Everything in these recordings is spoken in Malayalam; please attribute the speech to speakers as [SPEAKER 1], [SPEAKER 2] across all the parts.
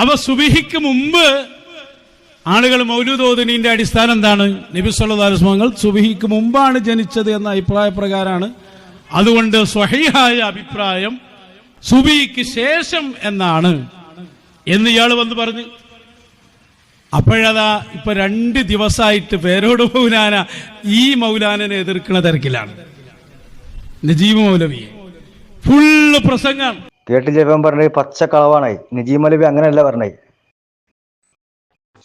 [SPEAKER 1] അവ സുബിഹിക്ക് മുമ്പ് ആളുകൾ മൗലൂദോദിനിന്റെ അടിസ്ഥാനം എന്താണ്? നബി സല്ലാസ്മങ്ങൾ സുബിഹിക്ക് മുമ്പാണ് ജനിച്ചത് എന്ന അഭിപ്രായ പ്രകാരമാണ്. അതുകൊണ്ട് സ്വഹീഹായ അഭിപ്രായം സുബിഹിക്ക് ശേഷം എന്നാണ്. എന്ന് ഇയാൾ വന്ന് പറഞ്ഞു. അപ്പോഴതാ ഇപ്പൊ രണ്ട് ദിവസമായിട്ട് പേരോട് മൗലാന ഈ മൗലാനനെ എതിർക്കുന്ന തിരക്കിലാണ്. നജീബ് മൗലവിയെ. ഫുള്ള് പ്രസംഗം.
[SPEAKER 2] കേട്ടില്ല ഇവൻ പറഞ്ഞത് കളവാണ്. നജീം അലബി അങ്ങനെയല്ല പറഞ്ഞത്.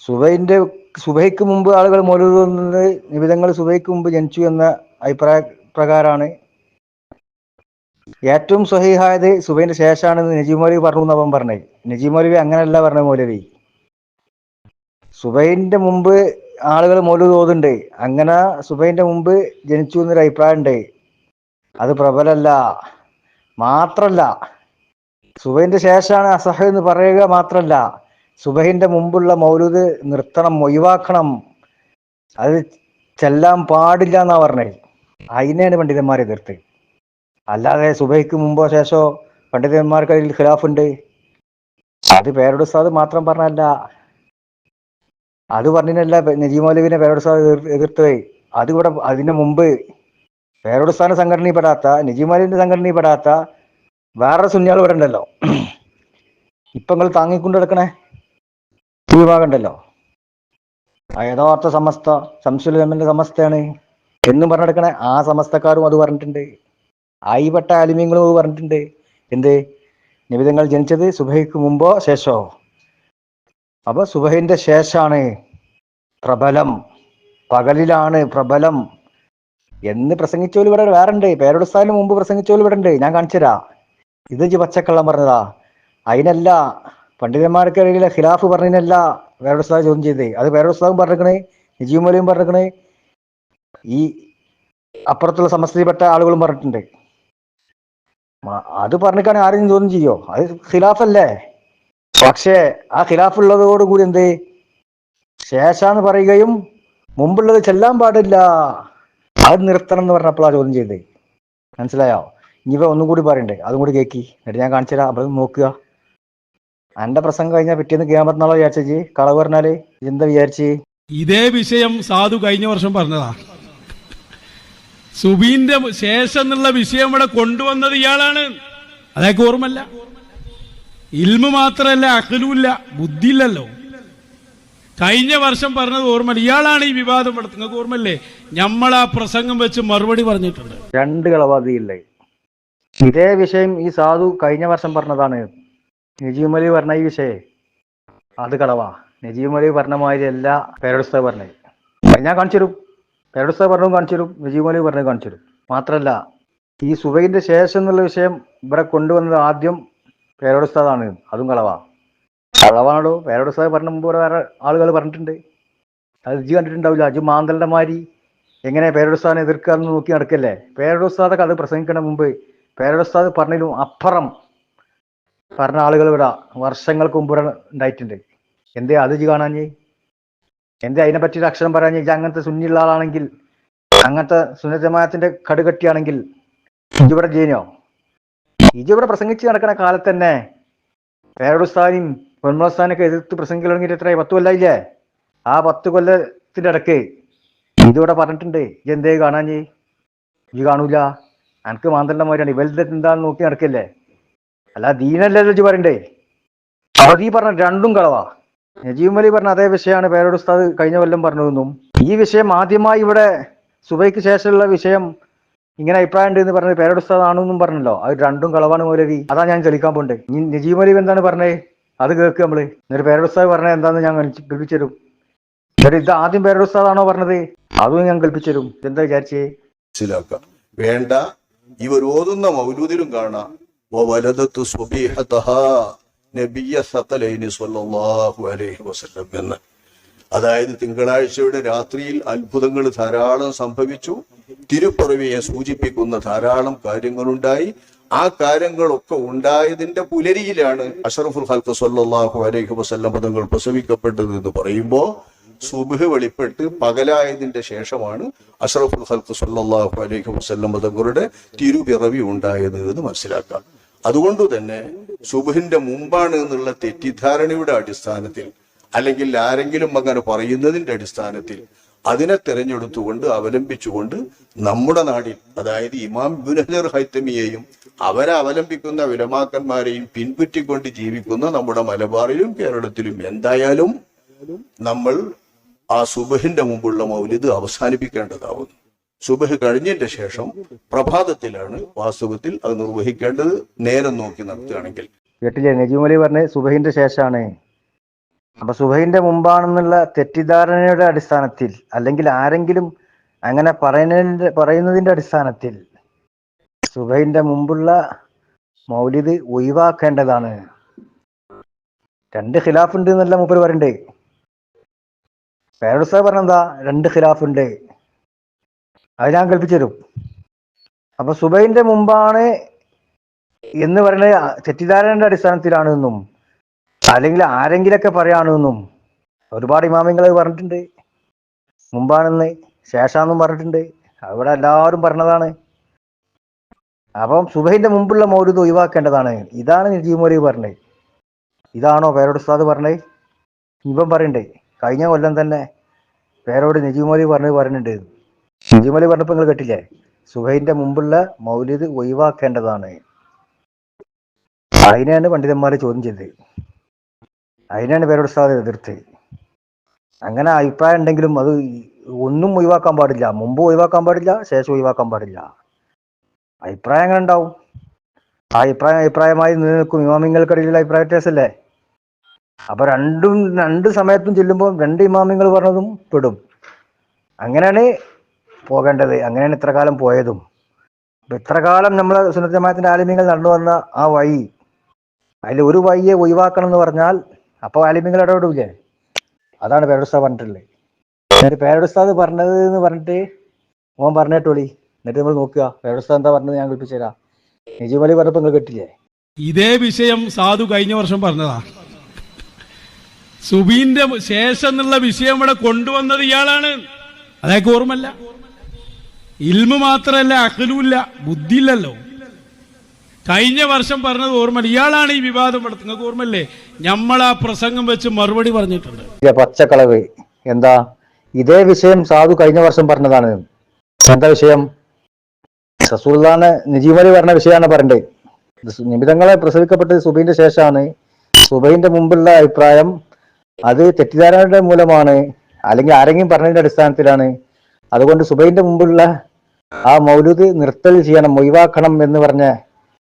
[SPEAKER 2] സുബൈന്റെ സുബൈക്ക് മുമ്പ് ആളുകൾ മൊലുന്നത് നിബിതങ്ങൾ സുബൈക്ക് മുമ്പ് ജനിച്ചു എന്ന അഭിപ്രായ പ്രകാരമാണ്. ഏറ്റവും സ്വഹീഹായത് സുബൈന്റെ ശേഷമാണെന്ന് നജീബ് മൗലവി പറഞ്ഞു അവൻ പറഞ്ഞത്. നജീബ് മൗലവി അങ്ങനെയല്ല പറഞ്ഞ മൗലവി. സുബൈന്റെ മുമ്പ് ആളുകൾ മൗലൂദ് ഓതുണ്ട് അങ്ങനെ സുബൈന്റെ മുമ്പ് ജനിച്ചു എന്നൊരു അഭിപ്രായം ഉണ്ട് അത് പ്രബലല്ല മാത്രല്ല സുബൈന്റെ ശേഷമാണ് അസഹ എന്ന് പറയുക മാത്രമല്ല സുബഹിന്റെ മുമ്പുള്ള മൗലൂദ് നിർത്തണം ഒഴിവാക്കണം. അത് ചെല്ലാൻ പാടില്ല എന്നാ പറഞ്ഞത്. അതിനെയാണ് പണ്ഡിതന്മാരെ എതിർത്ത് അല്ലാതെ സുബൈക്ക് മുമ്പോ ശേഷോ പണ്ഡിതന്മാർക്ക് അതിൽ ഖിലാഫുണ്ട്. അത് പേരോട് ഉസ്താദ് മാത്രം പറഞ്ഞല്ല അത് പറഞ്ഞില്ല പേരോട് പേരുടെ ഉസ്താദ് എതിർ- എതിർത്തത്. അതിവിടെ അതിന് മുമ്പ് പേരോട് ഉസ്താദിന്റെ സംഘടനയിൽപ്പെടാത്ത നജീം മൗലവിന്റെ സംഘടനയിൽപ്പെടാത്ത വേറെ സുന്നിയാൾ ഇവിടെ ഉണ്ടല്ലോ. ഇപ്പൊ നിങ്ങൾ താങ്ങിക്കൊണ്ട് നടക്കണേ? ഈ ഉണ്ടല്ലോ. ആ യഥാർത്ഥ സമസ്ത സംശുലമിന്റെ സമസ്തയാണ്. എന്നും പറഞ്ഞെടുക്കണേ ആ സമസ്തക്കാരും അത് പറഞ്ഞിട്ടുണ്ട്. ആയിപ്പെട്ട അലിമ്യങ്ങളും അത് പറഞ്ഞിട്ടുണ്ട്. എന്ത്? നിബിധങ്ങൾ ജനിച്ചത് സുബൈക്ക് മുമ്പോ ശേഷോ അപ്പൊ സുബൈന്റെ ശേഷാണ് പ്രബലം. പകലിലാണ് പ്രബലം. എന്ന് പ്രസംഗിച്ചോൽ ഇവിടെ വേറെ ഉണ്ട്. പേരോടുസ്ഥാനിന് മുമ്പ് പ്രസംഗിച്ചോൽ ഇവിടെ ഉണ്ട്. ഞാൻ കാണിച്ചുതരാ. ഇത് ജി പച്ചക്കള്ളം പറഞ്ഞതാ. അതിനല്ല പണ്ഡിതന്മാർക്കിടയിലെ ഖിലാഫ് പറഞ്ഞതിനല്ല പേരോടുസ്ഥാൻ ചോദ്യം ചെയ്തേ. അത് പേരോടുസ്ഥാനും പറഞ്ഞിരിക്കണേ നിജീവ് മൗലയും പറഞ്ഞിരിക്കണേ. ഈ അപ്പുറത്തുള്ള സമസ്തയിൽപ്പെട്ട ആളുകളും പറഞ്ഞിട്ടുണ്ട്. അത് പറഞ്ഞിട്ടാണ് ആരെയും ചോദ്യം ചെയ്യോ? അത് ഖിലാഫല്ലേ? പക്ഷേ ആ ഖിലാഫ് ഉള്ളതോടുകൂടി എന്ത്? ശേഷാന്ന് പറയുകയും മുമ്പുള്ളത് ചെല്ലാൻ പാടില്ല. അത് നിർത്തണം എന്ന് പറഞ്ഞപ്പോൾ ആ ചോദ്യം ചെയ്തേ. മനസ്സിലായോ? ഇനിയിപ്പോ ഒന്നും കൂടി പറയണ്ടേ? അതും കൂടി കേക്കി. എന്നിട്ട് ഞാൻ കാണിച്ചു തരാം. അപ്പൊ നോക്കുക. എന്റെ പ്രസംഗം കഴിഞ്ഞാൽ പിറ്റേന്ന് കേമറന്നാളോ വിചാരിച്ചേ കളവ് പറഞ്ഞാൽ? എന്താ വിചാരിച്ച്?
[SPEAKER 1] ഇതേ വിഷയം സാധു കഴിഞ്ഞ വർഷം പറഞ്ഞതാ. സുബീന്റെ ശേഷം എന്നുള്ള വിഷയം ഇവിടെ കൊണ്ടുവന്നത് ഇയാളാണ്. അതൊക്കെ ഓർമ്മല്ല ഇൽമ മാത്രല്ല അഖലുമില്ല ബുദ്ധിയില്ലല്ലോ. കഴിഞ്ഞ വർഷം പറഞ്ഞത് ഓർമ്മല്ല ഇയാളാണ് ഈ വിവാദം ഇവിടെ നിങ്ങൾക്ക് ഓർമ്മല്ലേ നമ്മൾ ആ പ്രസംഗം വെച്ച് മറുപടി പറഞ്ഞിട്ടുണ്ട്.
[SPEAKER 2] രണ്ട് കളവാദിയില്ലേ ഇതേ വിഷയം ഈ സാധു കഴിഞ്ഞ വർഷം പറഞ്ഞതാണ്. നജീമലി പറഞ്ഞ ഈ വിഷയേ. അത് കളവാ നജീമലി പറഞ്ഞ മാതിരി അല്ല പേരടുസ്ത പറഞ്ഞത്. ഞാൻ കാണിച്ചു പേരടുസ്ത പറഞ്ഞു കാണിച്ചു തരും. നജീമലി പറഞ്ഞു കാണിച്ചു തരും. മാത്രല്ല ഈ സുബൈന്റെ ശേഷം എന്നുള്ള വിഷയം ഇവിടെ കൊണ്ടുവന്നത് ആദ്യം പേരോടുസ്താദാണ് അതും കളവാ കളവാണോ പേരോടുസ്താദ് പറഞ്ഞ മുമ്പ് വേറെ ആളുകൾ പറഞ്ഞിട്ടുണ്ട്. അത് ജി കണ്ടിട്ടുണ്ടാവില്ല. അജു മാന്തലിന്റെ മാതിരി എങ്ങനെ പേരോടുസ്താദിനെ എതിർക്കാന്ന് നോക്കി നടക്കല്ലേ? പേരോടുസ്താദൊക്കെ അത് പ്രസംഗിക്കണ മുമ്പ് പേരോടുസ്താദ് പറഞ്ഞതിലും അപ്പുറം പറഞ്ഞ ആളുകൾ ഇവിടെ വർഷങ്ങൾക്ക് മുമ്പ് ഉണ്ടായിട്ടുണ്ട്. എന്തേ അത് കാണാൻ കാണാഞ്ഞ് എന്തേ അതിനെ പറ്റി ഒരു അക്ഷരം പറയാഞ്ഞ് ഇജ്ജ് അങ്ങനത്തെ സുന്നിയുള്ള ആളാണെങ്കിൽ അങ്ങനത്തെ സുന്നജമായത്തിന്റെ കടുകട്ടിയാണെങ്കിൽ ഇജിവിടെ ജീനോ ഇജിവിടെ പ്രസംഗിച്ച് നടക്കുന്ന കാലത്ത് തന്നെ പേരോടുസ്ഥാനും പൊന്മസ്ഥാനൊക്കെ എതിർത്ത് പ്രസംഗിക്കാൻ തുടങ്ങിയിട്ട് എത്രയായി? പത്ത് കൊല്ലായില്ലേ ആ പത്ത് കൊല്ലത്തിന്റെ ഇടയ്ക്ക് ഇതിവിടെ പറഞ്ഞിട്ടുണ്ട്. ഇജ് എന്തേ കാണാഞ്ഞ് ഇജ് കാണൂല? അനക്ക് മാന്തണ്ട മാതിരിയാണ്. ഇവരുടെ എന്താന്ന് നോക്കി നടക്കല്ലേ? അല്ല ദീനല്ലേ വെച്ച് പറയണ്ടേ? അതീ പറഞ്ഞ രണ്ടും കളവാ. നജീബ് അലി പറഞ്ഞ അതേ വിഷയമാണ് പേരോട് ഉസ്താദ് കഴിഞ്ഞ കൊല്ലം പറഞ്ഞതെന്നും. ഈ വിഷയം ആദ്യമായി ഇവിടെ സുബൈക്ക് ശേഷമുള്ള വിഷയം ഇങ്ങനെ അഭിപ്രായം ഉണ്ട് എന്ന് പറഞ്ഞത് പേരോട് ഉസ്താദ് ആണെന്നും പറഞ്ഞല്ലോ. അത് രണ്ടും കളവാണ് മൗലവി. അതാ ഞാൻ ചലിക്കാൻ പോണ്ട്. ഇനി നജീബ് അലി എന്താണ് പറഞ്ഞത് അത് കേൾക്ക് നമ്മൾ. എന്നിട്ട് പേരോട് ഉസ്താദ് പറഞ്ഞത് എന്താന്ന് ഞാൻ കൽപ്പിച്ചു തരും ഇത് ആദ്യം പേരോട് ഉസ്താദാണോ പറഞ്ഞത്? അതും ഞാൻ കൽപ്പിച്ചു തരും എന്താ വിചാരിച്ചേ
[SPEAKER 3] വേണ്ട ഇവർ ഓതുന്ന മൗലൂദിലും കാണാം. എന്ന്. അതായത് തിങ്കളാഴ്ചയുടെ രാത്രിയിൽ അത്ഭുതങ്ങൾ ധാരാളം സംഭവിച്ചു. തിരുപ്പുറവിയെ സൂചിപ്പിക്കുന്ന ധാരാളം കാര്യങ്ങളുണ്ടായി. ആ കാര്യങ്ങളൊക്കെ ഉണ്ടായതിന്റെ പുലരിയിലാണ് അഷറഫുൽ ഹൽക്ക് സ്വല്ലല്ലാഹു അലൈഹി വസല്ലം പദങ്ങൾ പ്രസവിക്കപ്പെട്ടത് എന്ന് പറയുമ്പോ സുബഹ് വെളിപ്പെട്ട് പകലായതിന്റെ ശേഷമാണ് അഷറഫുൽ ഹൽക്ക് സല്ലല്ലാഹു അലൈഹി വസല്ലം മതങ്ങളുടെ തിരുപിറവി ഉണ്ടായത് എന്ന് മനസ്സിലാക്കാം. അതുകൊണ്ട് തന്നെ സുബുഹിന്റെ മുമ്പാണ് എന്നുള്ള തെറ്റിദ്ധാരണയുടെ അടിസ്ഥാനത്തിൽ അല്ലെങ്കിൽ ആരെങ്കിലും അങ്ങനെ പറയുന്നതിന്റെ അടിസ്ഥാനത്തിൽ അതിനെ തിരഞ്ഞെടുത്തുകൊണ്ട് അവലംബിച്ചുകൊണ്ട് നമ്മുടെ നാടിൽ അതായത് ഇമാം ബുനഹർ ഹൈത്തമിയെയും അവരെ അവലംബിക്കുന്ന വിലമാക്കന്മാരെയും പിൻപറ്റിക്കൊണ്ട് ജീവിക്കുന്ന നമ്മുടെ മലബാറിലും കേരളത്തിലും എന്തായാലും നമ്മൾ ആ സുബഹിന്റെ മുമ്പുള്ള മൗലിദ് അവസാനിപ്പിക്കേണ്ടതാവുന്നു. സുബഹ് കഴിഞ്ഞതിന്റെ ശേഷം പ്രഭാതത്തിലാണ് വാസ്തവത്തിൽ അത് നിർവഹിക്കേണ്ടത് നേരം നോക്കി നടത്തുകയാണെങ്കിൽ.
[SPEAKER 2] കേട്ടില്ലേ നജീമലി പറഞ്ഞ് സുബഹിന്റെ ശേഷമാണ് അപ്പൊ സുബഹിന്റെ മുമ്പാണെന്നുള്ള തെറ്റിദ്ധാരണയുടെ അടിസ്ഥാനത്തിൽ അല്ലെങ്കിൽ ആരെങ്കിലും അങ്ങനെ പറയുന്നതിന്റെ പറയുന്നതിന്റെ അടിസ്ഥാനത്തിൽ സുബഹിന്റെ മുമ്പുള്ള മൗലിദ് ഒഴിവാക്കേണ്ടതാണ്. രണ്ട് ഖിലാഫുണ്ട് എന്നല്ല മൂപ്പർ പറയണ്ടേ? പേരടുസ പറഞ്ഞെന്താ? രണ്ട് ഖിലാഫ് ഉണ്ട് അത് ഞാൻ കൽപ്പിച്ചു തരും. അപ്പൊ സുബൈന്റെ മുമ്പാണ് എന്ന് പറയുന്നത് തെറ്റിദ്ധാരണയുടെ അടിസ്ഥാനത്തിലാണെന്നും അല്ലെങ്കിൽ ആരെങ്കിലൊക്കെ പറയാണെന്നും ഒരുപാട് ഇമാമിങ്ങൾ പറഞ്ഞിട്ടുണ്ട്. മുമ്പാണെന്ന് ശേഷാന്നും പറഞ്ഞിട്ടുണ്ട്. അവിടെ എല്ലാവരും പറഞ്ഞതാണ്. അപ്പം സുബൈന്റെ മുമ്പുള്ള മൗരുത് ഒഴിവാക്കേണ്ടതാണ്. ഇതാണ് നിജീവ് മൗലവി പറഞ്ഞത്. ഇതാണോ പേരോട് ഉസ്താദ് പറഞ്ഞത്? ഇവൻ പറയണ്ടേ? കഴിഞ്ഞ കൊല്ലം തന്നെ പേരോട് നിജിമോലി പറഞ്ഞ് പറഞ്ഞിട്ടുണ്ട് നിജിമോലി പറഞ്ഞപ്പോൾ നിങ്ങൾ കേട്ടില്ലേ? സുബൈന്റെ മുമ്പുള്ള മൗലിദ് ഒഴിവാക്കേണ്ടതാണ്. അതിനെയാണ് പണ്ഡിതന്മാരെ ചോദ്യം ചെയ്തത്. അതിനാണ് പേരോട് ഉസ്താദ് എതിർത്ത്. അങ്ങനെ അഭിപ്രായം ഉണ്ടെങ്കിലും അത് ഒന്നും ഒഴിവാക്കാൻ പാടില്ല. മുമ്പ് ഒഴിവാക്കാൻ പാടില്ല ശേഷം ഒഴിവാക്കാൻ പാടില്ല. അഭിപ്രായങ്ങൾ ഉണ്ടാവും? ആ അഭിപ്രായം അഭിപ്രായമായി നിലനിൽക്കും. ഇമാമിങ്ങൾക്കിടയിലുള്ള അഭിപ്രായ വ്യത്യാസമല്ലേ? അപ്പൊ രണ്ടും രണ്ട് സമയത്തും ചെല്ലുമ്പോൾ രണ്ട് ഇമാമിങ്ങൾ പറഞ്ഞതും പെടും. അങ്ങനെയാണ് പോകേണ്ടത്. അങ്ങനെയാണ് ഇത്ര കാലം പോയതും. അപ്പൊ ഇത്ര കാലം നമ്മളെ സുന്നത്ത് ജമാഅത്തിന്റെ ആലിമ്യങ്ങൾ നടന്നു വന്ന ആ വഴി അതിൽ ഒരു വഴിയെ ഒഴിവാക്കണം എന്ന് പറഞ്ഞാൽ അപ്പോൾ ആലിമ്യങ്ങൾ ഇടപെടില്ലേ അതാണ് പേരടുസ്താദ് പറഞ്ഞിട്ടുള്ളത് എന്നിട്ട് പേരടുസ്താദ് പറഞ്ഞത് എന്ന് പറഞ്ഞിട്ട് ഓൻ പറഞ്ഞിട്ടോളി. എന്നിട്ട് നമ്മൾ നോക്കുക പേരടുസ്താദ് എന്താ പറഞ്ഞത് ഞാൻ കൽപ്പിച്ചു തരാം. നിജുമലി പറഞ്ഞപ്പോൾ നിങ്ങൾ കേട്ടില്ലേ?
[SPEAKER 1] ഇതേ വിഷയം സാധു കഴിഞ്ഞ വർഷം പറഞ്ഞതാ. സുബീന്റെ ശേഷം എന്നുള്ള വിഷയം ഇവിടെ കൊണ്ടുവന്നത് ഇയാളാണ്. അതൊക്കെ ഓർമ്മല്ല ഇൽമ മാത്രമല്ല അഖലുമില്ല ബുദ്ധിയില്ലല്ലോ. കഴിഞ്ഞ വർഷം പറഞ്ഞത് ഓർമ്മല്ല ഇയാളാണ് ഈ വിവാദം ഇവിടെ നിങ്ങൾക്ക് ഓർമ്മല്ലേ നമ്മൾ ആ പ്രസംഗം വെച്ച് മറുപടി പറഞ്ഞിട്ടുണ്ട്.
[SPEAKER 2] പച്ചക്കളവ്. എന്താ? ഇതേ വിഷയം സാധു കഴിഞ്ഞ വർഷം പറഞ്ഞതാണ്. എന്താ വിഷയം? സസൂർദാന് നിജീവലി പറഞ്ഞ വിഷയമാണ് പറയണ്ടേ നിമിതങ്ങളെ പ്രസവിക്കപ്പെട്ടത് സുബൈന്റെ ശേഷമാണ്. സുബൈന്റെ മുമ്പുള്ള അഭിപ്രായം അത് തെറ്റിദ്ധാരണയുടെ മൂലമാണ് അല്ലെങ്കിൽ ആരെങ്കിലും പറഞ്ഞതിന്റെ അടിസ്ഥാനത്തിലാണ്. അതുകൊണ്ട് സുബൈന്റെ മുമ്പുള്ള ആ മൗലൂദ് നിർത്തൽ ചെയ്യണം ഒഴിവാക്കണം എന്ന് പറഞ്ഞ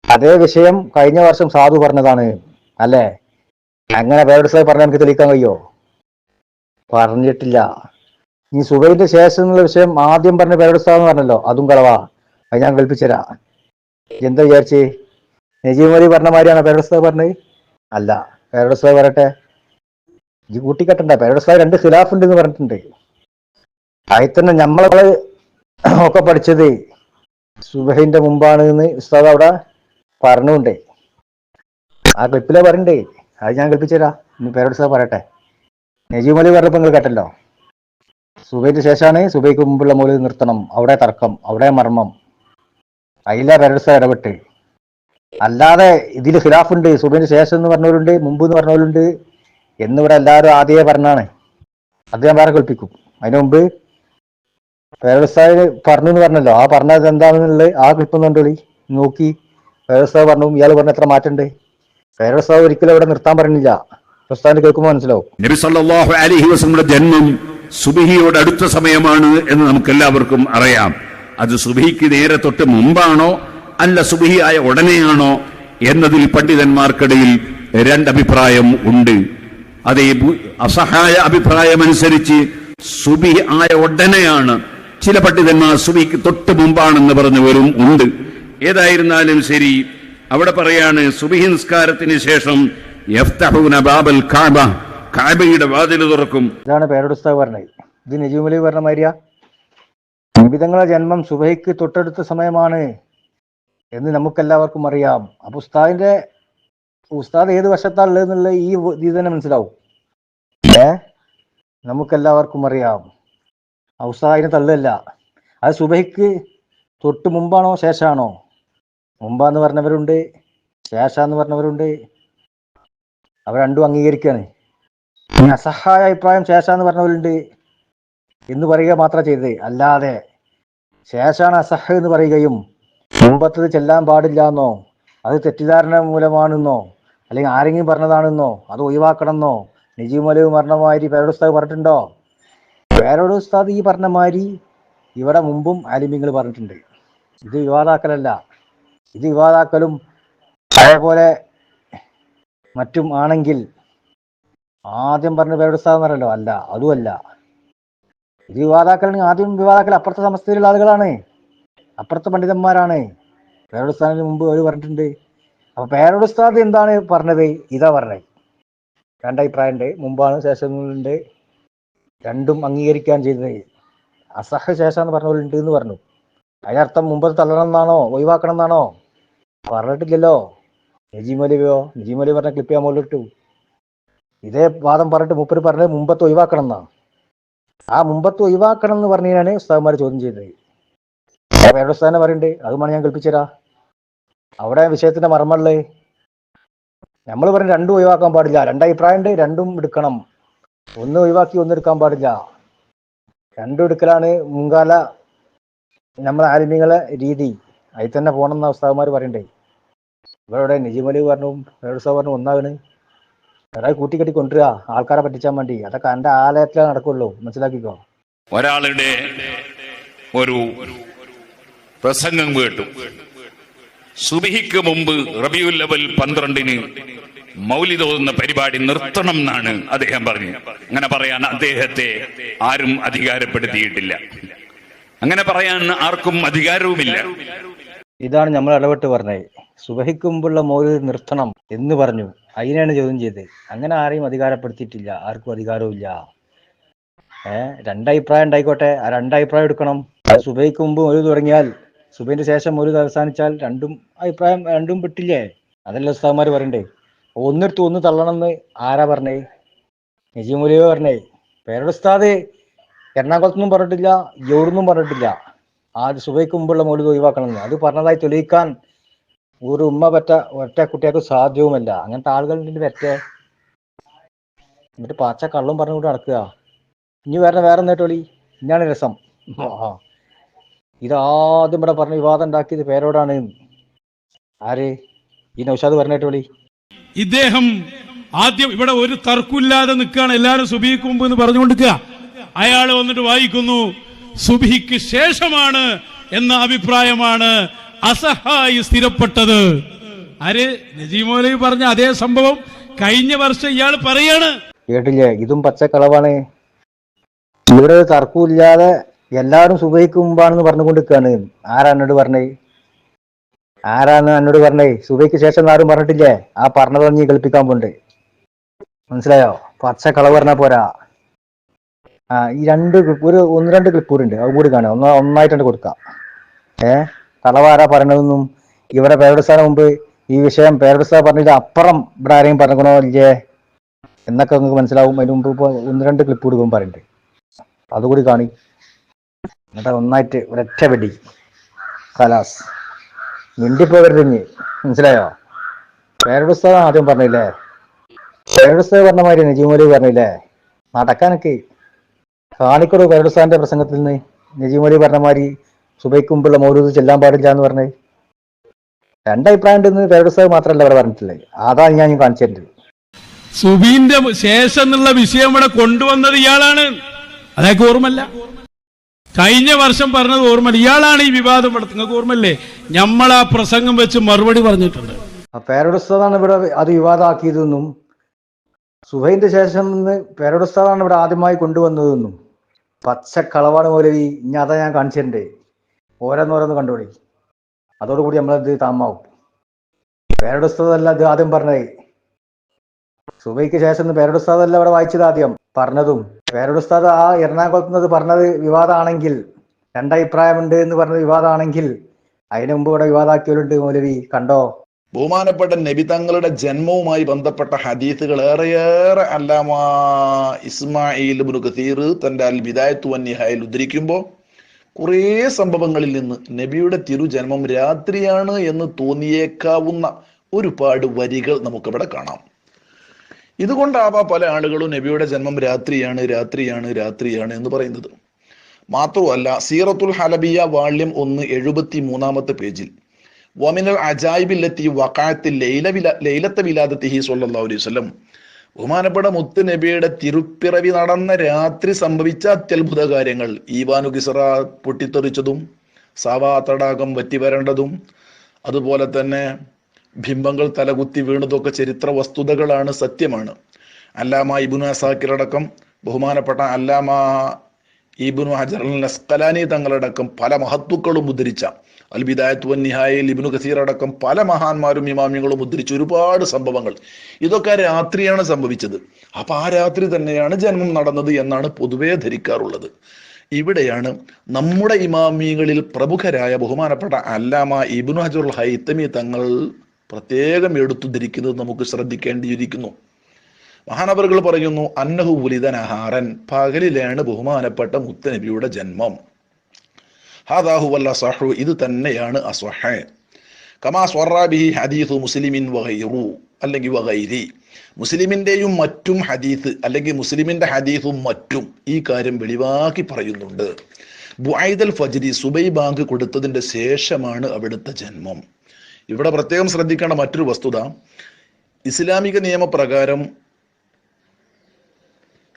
[SPEAKER 2] അതേ വിഷയം കഴിഞ്ഞ വർഷം സാധു പറഞ്ഞതാണ് അല്ലേ? അങ്ങനെ സാഹിബ് പറഞ്ഞാൽ എനിക്ക് തെളിയിക്കാൻ കഴിയോ? പറഞ്ഞിട്ടില്ല. ഈ സുബൈന്റെ ശേഷം എന്നുള്ള വിഷയം ആദ്യം പറഞ്ഞ പേരുടെ പറഞ്ഞല്ലോ അതും കളവാ. അത് ഞാൻ കൽപ്പിച്ചരാ എന്താ വിചാരിച്ച്? നജീബ് മോദി പറഞ്ഞ മാതിരിയാണ് പേരുടെ പറഞ്ഞത്? അല്ല പേരുടെ പറയട്ടെ. ഈ കൂട്ടിക്കെട്ടണ്ട പേരഡ് സാഹിബ് രണ്ട് ഖിലാഫ് ഉണ്ട് എന്ന് പറഞ്ഞിട്ടുണ്ട്. അതിൽ തന്നെ നമ്മളെ ഒക്കെ പഠിച്ചത് സുബഹിന്റെ മുമ്പാണ് എന്ന് ഉസ്താദ് അവിടെ പറഞ്ഞുണ്ടേ. ആ ക്ലിപ്പിലെ പറയണ്ടേ അത് ഞാൻ കൽപ്പിച്ചുതരാം ഇനി പേരോട് പറയട്ടെ. നജീബ് അലി പറഞ്ഞപ്പോൾ നിങ്ങൾ കേട്ടല്ലോ. സുബൈക്ക് ശേഷമാണ് സുബൈക്ക് മുമ്പുള്ള മൂലം നിർത്തണം. അവിടെ തർക്കം അവിടെ മർമ്മം. അതിലാ പേരോട് ഇടപെട്ട്. അല്ലാതെ ഇതിൽ ഖിലാഫുണ്ട്. സുബൈന് ശേഷം എന്ന് പറഞ്ഞവരുണ്ട് മുമ്പ് എന്ന് പറഞ്ഞവരുണ്ട്. എന്നിവിടെ എല്ലാവരും ആദ്യമേ പറഞ്ഞാണ്. അത് ഞാൻ വേറെ കൽപ്പിക്കും അതിനു മുമ്പ് വ്യവസായ പറഞ്ഞു എന്ന് പറഞ്ഞല്ലോ. ആ പറഞ്ഞത് എന്താണെന്നുള്ളത് ആ ക്ലിപ്പ് കണ്ടോളി. നോക്കി. വ്യവസായ പറഞ്ഞു. ഇയാൾ പറഞ്ഞ എത്ര മാറ്റമുണ്ട്. വ്യവസായ ഒരിക്കലും അവിടെ നിർത്താൻ പറഞ്ഞില്ല. പ്രസ്ഥാനം കേൾക്കുമ്പോൾ മനസ്സിലാവും.
[SPEAKER 4] നബി സല്ലല്ലാഹു അലൈഹി ജന്മം സുബിഹിയോട് അടുത്ത സമയമാണ് എന്ന് നമുക്ക് എല്ലാവർക്കും അറിയാം. അത് സുബിഹിക്ക് നേരെ തൊട്ട് മുമ്പാണോ അല്ല സുബിഹിയായ ഉടനെയാണോ എന്നതിൽ പണ്ഡിതന്മാർക്കിടയിൽ രണ്ടഭിപ്രായം ഉണ്ട്. അതേ ഈ അസഹായ അഭിപ്രായമനുസരിച്ച് സുബി ആയ ഉടനെയാണ്. ചില പണ്ഡിതന്മാർ സുബിക്ക് തൊട്ട് മുമ്പാണെന്ന് പറഞ്ഞവരും ഉണ്ട്. ഏതായിരുന്നാലും ശരി അവിടെ പറയാണ് സുബഹി നിസ്കാരത്തിന് ശേഷം ബാബൽ കാബ കാബയുടെ വാതിൽ തുറക്കും.
[SPEAKER 2] ഇതാണ് പേരോട് ഉസ്താദ് പറഞ്ഞത്. ഇത് നജീബ് അലി പറഞ്ഞ നിബിതങ്ങളെ ജന്മം സുബൈക്ക് തൊട്ടടുത്ത സമയമാണ് എന്ന് നമുക്കെല്ലാവർക്കും അറിയാം. അപ്പൊ ഉസ്താദിന്റെ ഉസ്താദ് ഏത് വശത്താണുള്ളത് എന്നുള്ള ഈ ഇത് തന്നെ മനസ്സിലാവും. ഏ? നമുക്കെല്ലാവർക്കും അറിയാം. ആ ഉസ്താദ് അതിനെ തള്ളല്ല അത് സുബഹിക്ക് തൊട്ട് മുമ്പാണോ ശേഷമാണോ മുമ്പാന്ന് പറഞ്ഞവരുണ്ട് ശേഷാന്ന് പറഞ്ഞവരുണ്ട്. അവർ രണ്ടും അംഗീകരിക്കുകയാണ് അസഹായ അഭിപ്രായം ശേഷാന്ന് പറഞ്ഞവരുണ്ട് എന്ന് പറയുക മാത്രം ചെയ്തത്. അല്ലാതെ ശേഷാണ് അസഹ എന്ന് പറയുകയും മുമ്പത്തത് ചെല്ലാൻ പാടില്ല എന്നോ അത് തെറ്റിദ്ധാരണ മൂലമാണെന്നോ അല്ലെങ്കിൽ ആരെങ്കിലും പറഞ്ഞതാണെന്നോ അത് ഒഴിവാക്കണമെന്നോ നജീബ് മലവ് മരണമാതിരി പേരോട് ഉസ്താദ് പറഞ്ഞിട്ടുണ്ടോ? പേരോട് ഉസ്താദ് ഈ പറഞ്ഞമാതിരി ഇവിടെ മുമ്പും ആലിമ്യങ്ങൾ പറഞ്ഞിട്ടുണ്ട്. ഇത് വിവാദാക്കലല്ല. ഇത് വിവാദാക്കലും അതേപോലെ മറ്റും ആണെങ്കിൽ ആദ്യം പറഞ്ഞ പേരോട് പറഞ്ഞല്ലോ. അല്ല അതുമല്ല ഇത് വിവാദാക്കലാണെങ്കിൽ ആദ്യം വിവാദാക്കൽ അപ്പുറത്തെ സമസ്തയിലുള്ള ആളുകളാണ്. അപ്പുറത്തെ പണ്ഡിതന്മാരാണ്. പേരോട് ഉസ്താദിന് മുമ്പ് അവർ പറഞ്ഞിട്ടുണ്ട്. അപ്പൊ പേരോട് ഉസ്താദ് എന്താണ് പറഞ്ഞത്? ഇതാ പറഞ്ഞത് രണ്ടഭിപ്രായമുണ്ട്. മുമ്പാണ് ശേഷങ്ങളുണ്ട്. രണ്ടും അംഗീകരിക്കാൻ ചെയ്തത്. അസഹ ശേഷം എന്ന് പറഞ്ഞവരുണ്ട് എന്ന് പറഞ്ഞു. അതിനർത്ഥം മുമ്പ് തള്ളണം എന്നാണോ ഒഴിവാക്കണം എന്നാണോ പറഞ്ഞിട്ടില്ലല്ലോ. നജീമലിയോ നജീമലി പറഞ്ഞ ക്ലിപ്പ് ഞാൻ മുകളിലിട്ടു. ഇതേ വാദം പറഞ്ഞിട്ട് മുപ്പര് പറഞ്ഞത് മുമ്പത്ത് ഒഴിവാക്കണം എന്നാ ആ മുമ്പത്ത് ഒഴിവാക്കണം എന്ന് പറഞ്ഞാണ് ഉസ്താദ്മാർ ചോദ്യം ചെയ്തത്. വേറെ ഉസ്താദിനെ പറയുന്നുണ്ട്. അതുമാണ് ഞാൻ കൽപ്പിച്ചരാ അവിടെ വിഷയത്തിന്റെ മർമ്മള്ളേ? നമ്മൾ പറയും രണ്ടും ഒഴിവാക്കാൻ പാടില്ല. രണ്ടഭിപ്രായമുണ്ട് രണ്ടും എടുക്കണം. ഒന്ന് ഒഴിവാക്കി ഒന്ന് എടുക്കാൻ പാടില്ല. രണ്ടും എടുക്കലാണ് മുൻകാല നമ്മളെ ആലിമികളെ രീതി. അതിൽ തന്നെ പോകണം എന്ന ഉസ്താദ്മാർ പറയണ്ടേ? ഇവരുടെ നിജിമലി പറഞ്ഞു ഉത്സവം പറഞ്ഞു ഒന്നാകണ് വേറെ കൂട്ടിക്കെട്ടി കൊണ്ടുവരിക ആൾക്കാരെ പറ്റിച്ചാൻ വേണ്ടി. അതൊക്കെ എന്റെ ആലയത്തിലേ നടക്കുള്ളൂ. മനസ്സിലാക്കിക്കോ?
[SPEAKER 4] ഒരാളുടെ ഒരു പ്രസംഗം കേട്ടു. സുബിഹിക്ക് മുമ്പ് റബിയുൽ അവൽ പന്ത്രണ്ടിന് മൗലിദ് തോന്നുന്ന പരിപാടി നിർത്തണം എന്നാണ് അദ്ദേഹം പറഞ്ഞു അങ്ങനെ പറയാൻ അദ്ദേഹത്തെ ആരും അധികാരപ്പെടുത്തിയിട്ടില്ല. അങ്ങനെ പറയാൻ ആർക്കും അധികാരവുമില്ല.
[SPEAKER 2] ഇതാണ് നമ്മൾ ഇടപെട്ട് പറഞ്ഞത്. സുബഹിക്ക് മുമ്പുള്ള മൗലിദ് നിർത്തണം എന്ന് പറഞ്ഞു. അതിനാണ് ചോദ്യം ചെയ്തത്. അങ്ങനെ ആരെയും അധികാരപ്പെടുത്തിയിട്ടില്ല. ആർക്കും അധികാരവും ഏഹ് രണ്ടഭിപ്രായം ഉണ്ടായിക്കോട്ടെ. ആ രണ്ടഭിപ്രായം എടുക്കണം. സുബഹിക്ക് മുമ്പ് ഒരു തുടങ്ങിയാൽ സുബൈന്റെ ശേഷം ഒരു അവസാനിച്ചാൽ രണ്ടും അഭിപ്രായം രണ്ടും പെട്ടില്ലേ? അതല്ല ഉസ്താദ്മാർ പറയണ്ടേ? ഒന്നെടുത്ത് ഒന്ന് തള്ളണം എന്ന് ആരാ പറഞ്ഞേ? നജീമുലിയോ പറഞ്ഞേ. പേരുടെ ഉസ്താദ് എറണാകുളത്തൊന്നും പറഞ്ഞിട്ടില്ല എവിടുന്നും പറഞ്ഞിട്ടില്ല. ആ സുബൈക്ക് മുമ്പുള്ള മൗലിക ഒഴിവാക്കണം എന്ന് അത് പറഞ്ഞതായി തെളിയിക്കാൻ ഒരു ഉമ്മ പറ്റ ഒറ്റ കുട്ടികൾക്ക് സാധ്യവുമല്ല. അങ്ങനത്തെ ആളുകളുടെ പറ്റേ എന്നിട്ട് പാച്ച കള്ളും പറഞ്ഞുകൊണ്ട് നടക്കുക. ഇനി വേറെ വേറെ നേട്ടോളി ഇന്നാണ് രസം. ആ. ഇതാദ്യം ഇവിടെ പറഞ്ഞ വിവാദം ഉണ്ടാക്കിയത് പേരോടാണ്. ആര്? ഈ നൗഷാദ് വിളി.
[SPEAKER 1] ഇദ്ദേഹം ആദ്യം ഇവിടെ ഒരു തർക്കമില്ലാതെ നിൽക്കുകയാണ്. എല്ലാവരും സുബിക്ക് മുമ്പ് എന്ന് പറഞ്ഞുകൊണ്ടിരിക്കുക. അയാൾ വന്നിട്ട് വായിക്കുന്നു സുബിക്ക് ശേഷമാണ് എന്ന അഭിപ്രായമാണ് അസഹായി സ്ഥിരപ്പെട്ടത്. ആര്? നജീമോലി പറഞ്ഞ അതേ സംഭവം കഴിഞ്ഞ വർഷം ഇയാൾ പറയാണ്.
[SPEAKER 2] കേട്ടില്ലേ? ഇതും പച്ചക്കളവാണ്. ഇവിടെ തർക്കമില്ലാതെ എല്ലാവരും സുബൈക്ക് മുമ്പാണെന്ന് പറഞ്ഞുകൊണ്ടിരിക്കുകയാണ്. ആരാ എന്നോട് പറഞ്ഞേ? ആരാന്ന് എന്നോട് പറഞ്ഞേ? സുബൈക്ക് ശേഷം ആരും പറഞ്ഞിട്ടില്ലേ? ആ പറഞ്ഞത് നീ കളിപ്പിക്കാൻ പോണ്ട്. മനസ്സിലായോ? പച്ച കളവ് പറഞ്ഞാൽ പോരാ. ആ ഈ രണ്ട് ഒരു ഒന്ന് രണ്ട് ക്ലിപ്പ് കൂടി ഉണ്ട്. അത് കൂടി കാണാം. ഒന്ന് ഒന്നായിട്ടുണ്ട് കൊടുക്കാം. ഏ? കളവാരാ പറഞ്ഞതൊന്നും ഇവിടെ പേരടിസ്ഥാന മുമ്പ് ഈ വിഷയം പേരടിസ്ഥാന പറഞ്ഞിട്ട് അപ്പുറം ഇവിടെ ആരെയും പറഞ്ഞോ ഇല്ലേ? എന്നൊക്കെ നിങ്ങൾക്ക് മനസ്സിലാവും. അതിന് മുമ്പ് ഇപ്പൊ ഒന്ന് രണ്ട് ക്ലിപ്പ് കൊടുക്കുമ്പോൾ പറയുന്നുണ്ട് അതുകൂടി കാണി. എന്നിട്ട് ഒന്നായിട്ട് ഒരൊറ്റ വെടി കലാസ് മിണ്ടിപ്പോകരുത് ഇനി മനസ്സിലായോ പേരടുസ്താവ് ആദ്യം പറഞ്ഞില്ലേ? പേരടുസ്താവ് പറഞ്ഞ മാതിരി നജീമലി പറഞ്ഞില്ലേ? നടക്കാനൊക്കെ. കാണിക്കൊടു പേരടുസ്താവിന്റെ പ്രസംഗത്തിൽ നിന്ന്. നജീമലി പറഞ്ഞ മാതിരി സുബൈക്കുമ്പുള്ള മോരൂത് ചെല്ലാൻ പാടില്ല എന്ന് പറഞ്ഞത് രണ്ടഭിപ്രായം ഉണ്ടെന്ന് മാത്രമല്ല ഇവിടെ പറഞ്ഞിട്ടുള്ളത്. അതാണ് ഞാൻ കാണിച്ചു തരുന്നത്
[SPEAKER 1] സുബീന്റെ ശേഷം എന്നുള്ള വിഷയം ഇവിടെ കൊണ്ടുവന്നത് ഇയാളാണ്. അതൊക്കെ ഓർമ്മല്ല കഴിഞ്ഞ വർഷം പറഞ്ഞത് ഓർമ്മ ഇയാളാണ് ഈ വിവാദം നടത്തുന്നത്. നിങ്ങൾക്ക് ഓർമ്മല്ലേ നമ്മൾ ആ പ്രസംഗം വെച്ച് മറുപടി പറഞ്ഞിട്ടുണ്ട്.
[SPEAKER 2] ആ ഇവിടെ അത് വിവാദമാക്കിയതെന്നും സുഹൈന്റെ ശേഷം പേരടുസ്താദാണ് ഇവിടെ ആദ്യമായി കൊണ്ടുവന്നതെന്നും പച്ച കളവാണ് മൗലവി. ഇനി അതാ ഞാൻ കാണിച്ചിട്ടുണ്ട് ഓരോന്നോരോന്ന് കണ്ടോളി അതോടുകൂടി നമ്മളത് താമാവും പേരടുസ്താദല്ല ഇത് ആദ്യം പറഞ്ഞത്. സുബൈക്ക് ശേഷം പേരടുസ്താദല്ല ഇവിടെ വായിച്ചത് ആദ്യം. പറഞ്ഞതും പേരടുസ്താദ് ആ എറണാകുളത്ത് നിന്ന് പറഞ്ഞത് വിവാദമാണെങ്കിൽ രണ്ടഭിപ്രായമുണ്ട് എന്ന് പറഞ്ഞത് വിവാദമാണെങ്കിൽ അതിനു മുമ്പ് ഇവിടെ വിവാദാക്കിയവരുണ്ട് മൗലവി. കണ്ടോ?
[SPEAKER 5] ബഹുമാനപ്പെട്ട നബി തങ്ങളുടെ ജന്മവുമായി ബന്ധപ്പെട്ട ഹദീസുകൾ ഏറെയേറെ അല്ലാമ ഇസ്മായിൽ കസീർ തന്റെ അൽ വിദായത്തു വന്നിഹായിൽ ഉദ്ധരിക്കുമ്പോൾ കുറേ സംഭവങ്ങളിൽ നിന്ന് നബിയുടെ തിരുജന്മം രാത്രിയാണ് എന്ന് തോന്നിയേക്കാവുന്ന ഒരുപാട് വരികൾ നമുക്കിവിടെ കാണാം. ഇതുകൊണ്ടാവാം പല ആളുകളും നബിയുടെ ജന്മം രാത്രിയാണ് രാത്രിയാണ് രാത്രിയാണ് എന്ന് പറയുന്നത്. മാത്രമല്ല സീറത്തുൽ ഹലബിയ വാള്യം ഒന്ന് എഴുപത്തി മൂന്നാമത്തെ പേജിൽ വമിനൽ അജായിബില്ലെത്തി വക്കായത്തിൽ ലൈല വില ലൈലത്തെ വിലാദത്തിഹി സല്ലല്ലാഹു അലൈഹി വസല്ലം ബഹുമാനപ്പെട്ട മുത്ത് നബിയുടെ തിരുപ്പിറവി നടന്ന രാത്രി സംഭവിച്ച അത്യത്ഭുത കാര്യങ്ങൾ ഈവാനു കിസറ പൊട്ടിത്തെറിച്ചതും സാവാ തടാകം വറ്റിവരേണ്ടതും അതുപോലെ തന്നെ ബിംബങ്ങൾ തലകുത്തി വീണതൊക്കെ ചരിത്ര വസ്തുതകളാണ് സത്യമാണ്. അല്ലാമ ഇബുനു അസാക്കിറടക്കം ബഹുമാനപ്പെട്ട അല്ലാമ ഇബിനു ഹജർ അസ്കലാനി തങ്ങളടക്കം പല മഹത്വക്കളും ഉദ്ധരിച്ച അൽബിദായത്ത് വൻ നിഹായയിൽ ഇബിനു കസീർ അടക്കം പല മഹാന്മാരും ഇമാമികളും ഉദ്ധരിച്ച ഒരുപാട് സംഭവങ്ങൾ. ഇതൊക്കെ രാത്രിയാണ് സംഭവിച്ചത്. അപ്പൊ ആ രാത്രി തന്നെയാണ് ജന്മം നടന്നത് എന്നാണ് പൊതുവേ ധരിക്കാറുള്ളത്. ഇവിടെയാണ് നമ്മുടെ ഇമാമികളിൽ പ്രമുഖരായ ബഹുമാനപ്പെട്ട അല്ലാമ ഇബിനു ഹജറുൽ ഹൈത്തമി തങ്ങൾ പ്രത്യേകം എടുത്തു ധരിക്കുന്നത് നമുക്ക് ശ്രദ്ധിക്കേണ്ടിയിരിക്കുന്നു. മഹാനവറുകൾ പറയുന്നു അന്നഹു ഉലിതനഹാരൻ പകലിലാണ് ബഹുമാനപ്പെട്ട മുത്തനബിയുടെ ജന്മം. ഹാദാഹു വല്ല സഹു ഇത് തന്നെയാണ് അസ്വഹ കമാ സ്വറാബിഹി ഹദീസു മുസ്ലിമിൻ വഹൈറു അല്ലെങ്കിൽ വഹൈരി മുസ്ലിമിന്റെയും മറ്റും ഹദീസ് അല്ലെങ്കിൽ മുസ്ലിമിന്റെ ഹദീസും മറ്റും ഈ കാര്യം വെളിവാക്കി പറയുന്നുണ്ട്. ബുഐദൽ ഫജ്രി സുബൈ ബാങ്ക് കൊടുത്തതിന്റെ ശേഷമാണ് അവിടുത്തെ ജന്മം. ഇവിടെ പ്രത്യേകം ശ്രദ്ധിക്കേണ്ട മറ്റൊരു വസ്തുത ഇസ്ലാമിക നിയമപ്രകാരം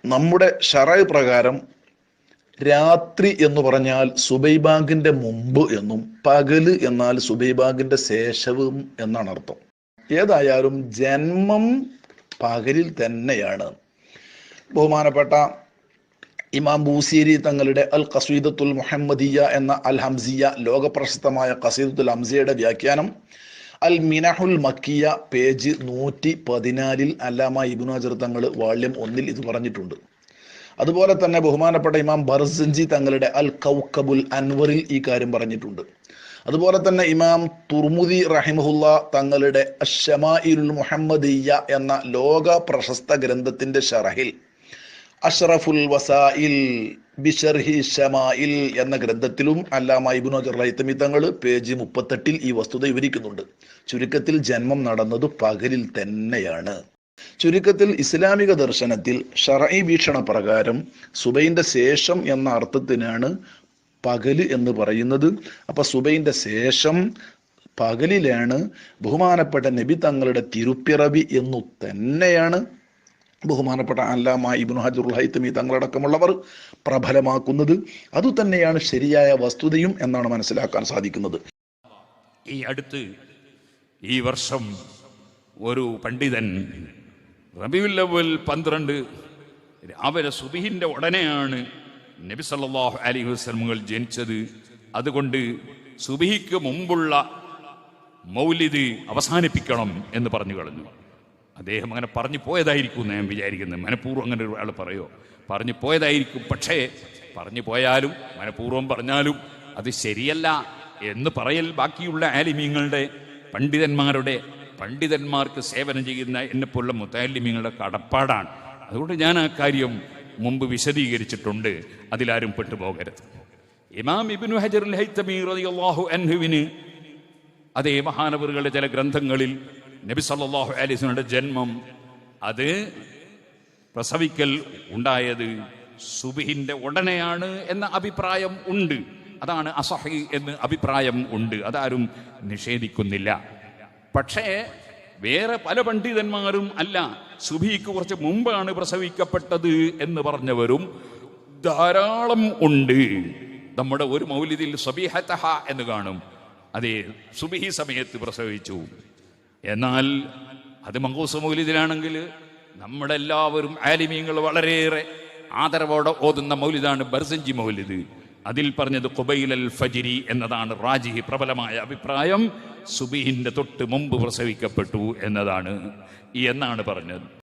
[SPEAKER 5] നമ്മുടെ ഷറായ് പ്രകാരം രാത്രി എന്ന് പറഞ്ഞാൽ സുബൈബാഗിന്റെ മുമ്പ് എന്നും പകൽ എന്നാൽ സുബൈബാഗിന്റെ ശേഷവും എന്നാണ് അർത്ഥം. ഏതായാലും ജന്മം പകലിൽ തന്നെയാണ്. ബഹുമാനപ്പെട്ട ഇമാം ബൂസീരി തങ്ങളുടെ അൽ കസീദത്തുൽ മുഹമ്മദിയ എന്ന അൽ ഹംസിയ ലോകപ്രശസ്തമായ കസീദത്തുൽ ഹംസിയയുടെ വ്യാഖ്യാനം അൽ മിനഹുൽ മക്കിയ പേജ് നൂറ്റി പതിനാലിൽ അല്ലാമ ഇബ്നു ഹജർ തങ്ങൾ വാള്യം ഒന്നിൽ ഇത് പറഞ്ഞിട്ടുണ്ട്. അതുപോലെ തന്നെ ബഹുമാനപ്പെട്ട ഇമാം ബർസഞ്ചി തങ്ങളുടെ അൽ കൗക്കബുൽ അൻവറിൽ ഈ കാര്യം പറഞ്ഞിട്ടുണ്ട്. അതുപോലെ തന്നെ ഇമാം തുർമുദി റഹിമഹുല്ല തങ്ങളുടെ അഷമായി മുഹമ്മദിയ എന്ന ലോക പ്രശസ്ത ഗ്രന്ഥത്തിന്റെ ഷറഹിൽ അഷ്റഫുൽ വസായിൽ ബിഷർഹി എന്ന ഗ്രന്ഥത്തിലും അല്ലാമ ഇബ്നു റൈത്തമി തങ്ങൾ പേജ് മുപ്പത്തെട്ടിൽ ഈ വസ്തുത വിവരിക്കുന്നുണ്ട്. ചുരുക്കത്തിൽ ജന്മം നടന്നത് പകലിൽ തന്നെയാണ്. ചുരുക്കത്തിൽ ഇസ്ലാമിക ദർശനത്തിൽ ഷറൈ വീക്ഷണ പ്രകാരം സുബൈന്റെ ശേഷം എന്ന അർത്ഥത്തിനാണ് പകൽ എന്ന് പറയുന്നത്. അപ്പൊ സുബൈന്റെ ശേഷം പകലിലാണ് ബഹുമാനപ്പെട്ട നബി തങ്ങളുടെ തിരുപ്പിറവി എന്നു തന്നെയാണ് ബഹുമാനപ്പെട്ട അല്ലാമ ഇബ്നു ഹജറുൽ ഹൈത്തമി തങ്ങളടക്കമുള്ളവർ പ്രബലമാക്കുന്നത് അതുതന്നെയാണ് ശരിയായ വസ്തുതയും എന്നാണ് മനസ്സിലാക്കാൻ സാധിക്കുന്നത്.
[SPEAKER 4] ഈ അടുത്ത് ഈ വർഷം ഒരു പണ്ഡിതൻ റബിയുല്ലവൽ പന്ത്രണ്ട് രാവിലെ സുബിഹിന്റെ ഉടനെയാണ് നബി സല്ലാഹു അലൈഹി വസ്ലമുകൾ ജനിച്ചത്. അതുകൊണ്ട് സുബിഹിക്ക് മുമ്പുള്ള മൗലിദ് അവസാനിപ്പിക്കണം എന്ന് പറഞ്ഞു കളഞ്ഞു. അദ്ദേഹം അങ്ങനെ പറഞ്ഞു പോയതായിരിക്കും ഞാൻ വിചാരിക്കുന്നത് മനഃപൂർവം അങ്ങനെ ഒരാൾ പറയോ? പറഞ്ഞു പോയതായിരിക്കും. പക്ഷേ പറഞ്ഞു പോയാലും മനഃപൂർവം പറഞ്ഞാലും അത് ശരിയല്ല എന്ന് പറയൽ ബാക്കിയുള്ള ആലിമ്യങ്ങളുടെ പണ്ഡിതന്മാരുടെ പണ്ഡിതന്മാർക്ക് സേവനം ചെയ്യുന്ന എന്നെപ്പോലുള്ള മുത്താലിമ്യങ്ങളുടെ കടപ്പാടാണ്. അതുകൊണ്ട് ഞാൻ ആ കാര്യം മുമ്പ് വിശദീകരിച്ചിട്ടുണ്ട്. അതിലാരും പെട്ടുപോകരുത്. ഇമാം ഇബ്നു ഹജറുൽ ഹൈത്തമി റളിയല്ലാഹു അൻഹുവിന് അതേ മഹാനവറുകളുടെ ചില ഗ്രന്ഥങ്ങളിൽ നബി സല്ലാഹു അലൈഹി വസല്ലമയുടെ ജന്മം അത് പ്രസവിക്കൽ ഉണ്ടായത് സുബിഹിന്റെ ഉടനെയാണ് എന്ന അഭിപ്രായം ഉണ്ട്. അതാണ് അസഹി എന്ന് അഭിപ്രായം ഉണ്ട്. അതാരും നിഷേധിക്കുന്നില്ല. പക്ഷേ വേറെ പല പണ്ഡിതന്മാരും അല്ല സുബിക്ക് കുറച്ച് മുമ്പാണ് പ്രസവിക്കപ്പെട്ടത് എന്ന് പറഞ്ഞവരും ധാരാളം ഉണ്ട്. നമ്മുടെ ഒരു മൗലിതിൽ സബിഹത്തഹ എന്ന് കാണും. അതെ സുബിഹി സമയത്ത് പ്രസവിച്ചു. എന്നാൽ അത് മങ്കൂസ് മൗലിദിലാണെങ്കിൽ നമ്മളെല്ലാവരും ആലിമീങ്ങൾ വളരെയേറെ ആദരവോടെ ഓതുന്ന മൗലിദാണ് ബർസഞ്ചി മൗലിദ്. അതിൽ പറഞ്ഞത് കുബൈൽ അൽ ഫജിരി എന്നതാണ് റാജിഹി പ്രബലമായ അഭിപ്രായം. സുബിഹിന്റെ തൊട്ട് മുമ്പ് പ്രസവിക്കപ്പെട്ടു എന്നതാണ്. എന്നാണ് പറഞ്ഞത്.